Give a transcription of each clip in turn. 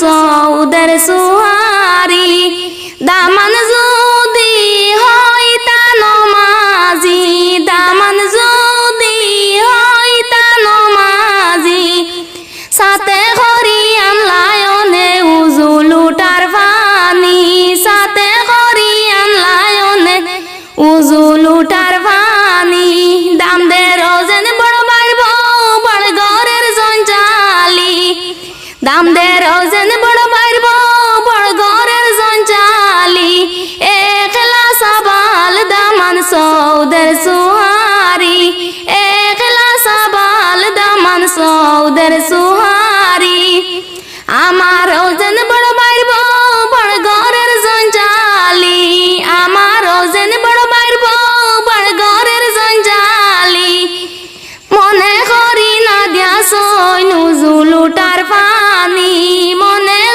সৌদের সুহারি, দামান যদি হয় তা নমাজি, দামান যদি হয় তা নমাজি। সাথে হরিয়ান লায়নে উজুলুটার পানি সাথে হরিয়ান লায়নে উজুলুটার পানি দাম দে রোজেন বড় বাইব বড় ঘরের জঞ্জালি। দাম দে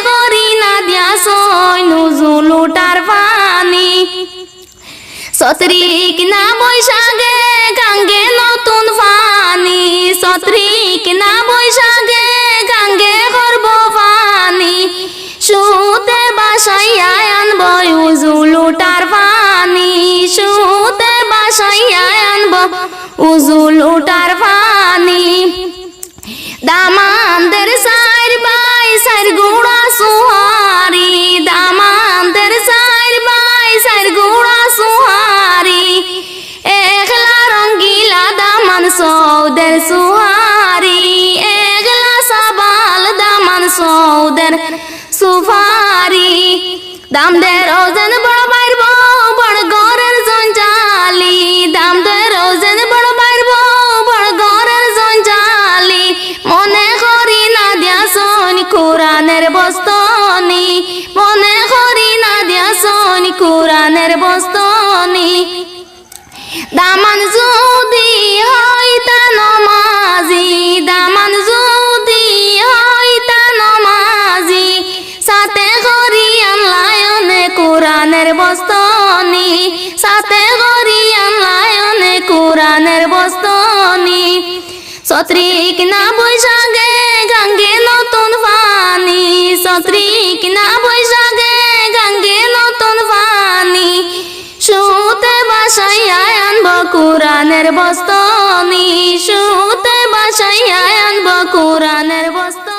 করি না দিয়া সই নুজুলুটার পানি। সতরি কিনা বৈশাখে গাঙ্গে নতুন পানি সতরি কিনা বৈশাখে গাঙ্গে করব পানি সুতে বাসাইয়া আনব উজুলুটার পানি। সুতে বাসাইয়া আনব পানি দাম দে রোজন বড় বাইরব বড় গরের জঞ্জালি দাম দে রোজন বড় বাইরব বড় গরের জঞ্জালি মনে করি না দিয়া সোনি কোরআনের বস্তনি। মনে করি না দিয়া সোনি কোরআনের বস্তনি। দামান কোরআনের বস্তনি, সাথে গরিয়ান লায়নে কোরআনের বস্তনি। সত্রিক না বৈশাখে গাঙ্গে নতুন পানি সত্রিক না বৈশাখে গাঙ্গে নতুন পানি সুতে বাসাই আনব কোরআনের বস্তনি, সুতে বাসাই আনব কোরআনের বস্তনি।